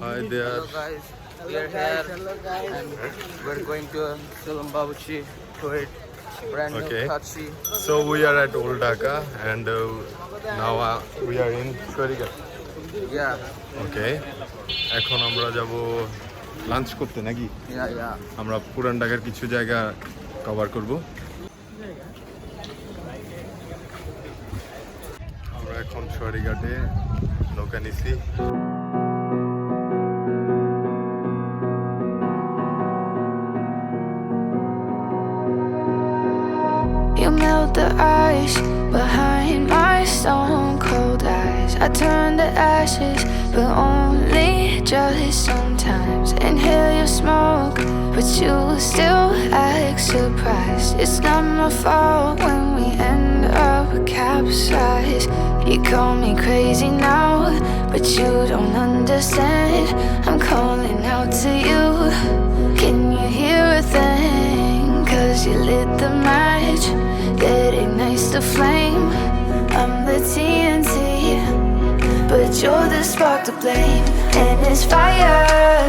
Hi there. Hello guys, we are here and we're going to Salam Babuchi to eat brand new Okay. kachi. So we are at Old Dhaka and uh, now uh, we are in Shwarigat. Yeah, ওকে এখন আমরা যাব lunch করতে নাকি. আমরা পুরান ঢাকার কিছু জায়গা কভার করব আমরা এখন সোয়ারিঘাটে নৌকা নিছি You melt the ice behind my stone cold eyes. I turn to ashes, but only just sometimes. Inhale your smoke, but you still act surprised. It's not my fault when we end up capsized. You call me crazy now, but you don't understand. I'm calling out to you. Can you hear a thing? Cause you lit the match that ignites the flame. I'm the TNT, but you're the spark to blame. And it's fire,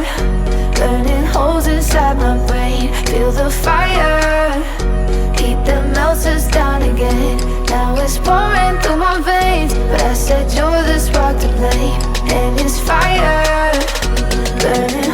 burning holes inside my brain. Feel the fire, heat that melts us down again. Now it's pouring through my veins, but I said you're the spark to blame. And it's fire, burning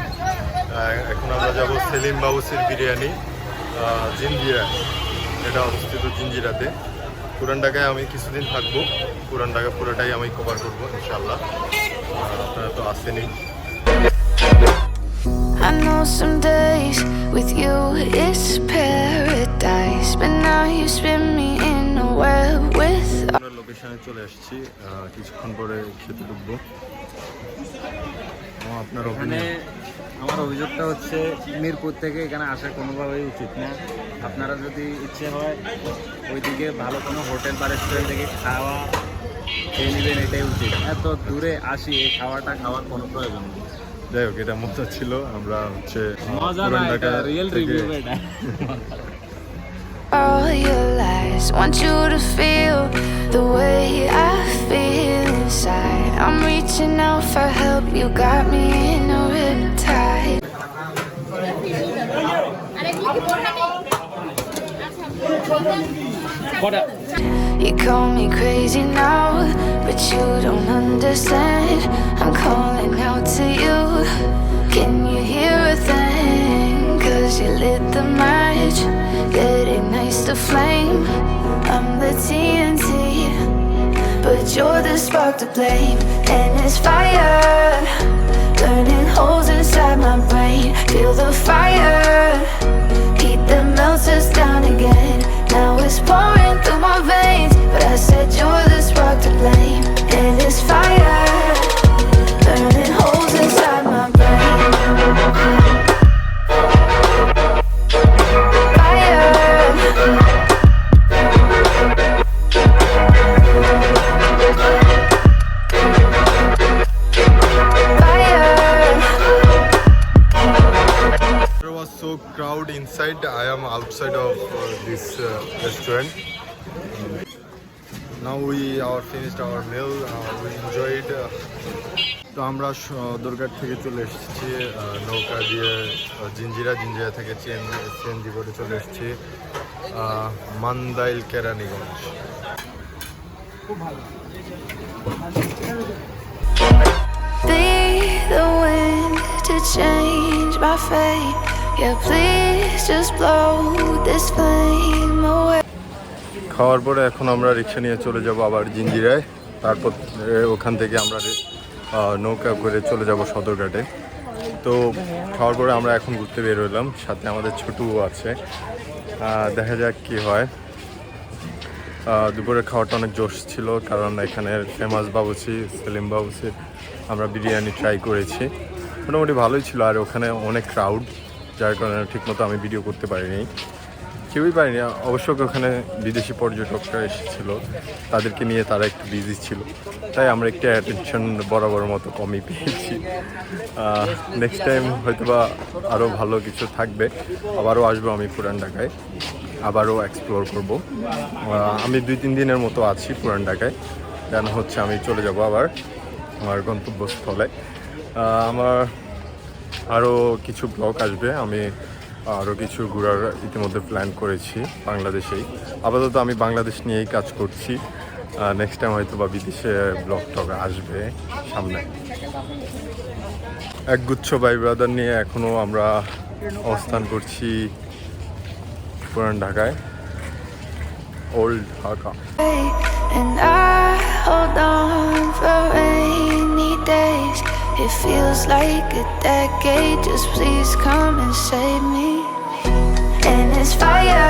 ঢাকায় এখন আমরা যাব সেলিম বাবুসির বিরিয়ানি জিঞ্জিরা এটা অবস্থিত জিঞ্জিরাতে পুরান ঢাকায় আমি কিছুদিন থাকব। পুরান ঢাকা পুরোটাই আমি কভার করব ইনশাল্লাহ আপনারা তো আসেনি I know some days with you it's paradise, but now you লোকেশনে চলে আসছি কিছুক্ষণ পরে খেতে ঢুকবো। আপনার ওখানে আমার অভিযোগটা হচ্ছে মিরপুর থেকে এখানে আসা কোনোভাবেই উচিত না। আপনারা যদি ইচ্ছে হয় ওইদিকে ভালো কোনো হোটেল বা রেস্টুরেন্ট থেকে খাওয়া খেয়ে নেবেন এটাই উচিত। এত দূরে আসি এই খাওয়াটা খাওয়ার কোনো প্রয়োজন নেই। যাই হোক এটা মজা ছিল। আমরা হচ্ছে রিয়েল রিভিউ এটা। lies. Want you to feel the way I feel inside. I'm reaching out for help, you got me in a riptide. You call me crazy now, but you don't understand. I'm calling out to you. Can you hear a thing? Cause you lit the match ignites the flame. I'm the TNT, but you're the spark to blame. And it's fire, burning holes inside my brain. Feel the fire, finished our meal. Uh, we enjoyed. Uh, তো আমরা সদরঘাট থেকে চলে এসেছি নৌকা দিয়ে জিঞ্জিরা জিঞ্জিরা থেকে chain CNG করে চলে এসেছি Mandail Keraniganj Be the wind to change my fate. Yeah, please just blow this flame away. খাওয়ার পরে এখন আমরা রিক্সা নিয়ে চলে যাব আবার জিঞ্জিরায়। তারপর ওখান থেকে আমরা নৌকা করে চলে যাব সদরঘাটে। তো খাওয়ার পরে আমরা এখন ঘুরতে বের হলাম। সাথে আমাদের ছোটু আছে। দেখা যাক কি হয়। দুপুরের খাওয়াটা অনেক জোশ ছিল, কারণ এখানের ফেমাস বাবুচি, সেলিম বাবুচি, আমরা বিরিয়ানি ট্রাই করেছি। মোটামুটি ভালোই ছিল, আর ওখানে অনেক ক্রাউড যার কারণে ঠিকমতো আমি ভিডিও করতে পারিনি। কেউই পারিনি অবশ্য ওখানে বিদেশি পর্যটকরা এসেছিল। তাদেরকে নিয়ে তারা একটু বিজি ছিল। তাই আমরা একটু অ্যাটেনশন বরাবর মতো কমই পেয়েছি। নেক্সট টাইম হয়তো বা আরও ভালো কিছু থাকবে। আবারও আসব আমি পুরান ঢাকায়। আবারও এক্সপ্লোর করব। আমি দুই তিন দিনের মতো আছি পুরান ঢাকায়। দেন হচ্ছে আমি চলে যাব আবার আমার গন্তব্যস্থলে। আমার আরও কিছু ব্লগ আসবে। আমি আরও কিছু ঘোরার ইতিমধ্যে প্ল্যান করেছি বাংলাদেশেই। আপাতত আমি বাংলাদেশ নিয়েই কাজ করছি। নেক্সট টাইম হয়তো বা বিদেশে ব্লগ টগ আসবে সামনে। একগুচ্ছ ভাই ব্রাদার নিয়ে এখনও আমরা অবস্থান করছি পুরান ঢাকায়। Old Dhaka And I hold on for rainy days. It feels like a decade. Just please come and save me. And it's fire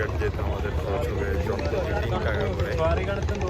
Sowarighat যেতে আমাদের খরচ হবে জমপতি তিন টাকা করে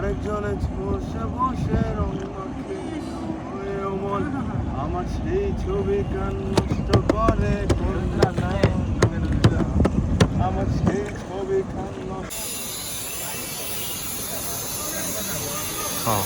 আরেকজনে বসে বসে রঙ আমার সেই ছবি গান নষ্ট করে আমার সেই ছবি গান নষ্ট হ্যাঁ।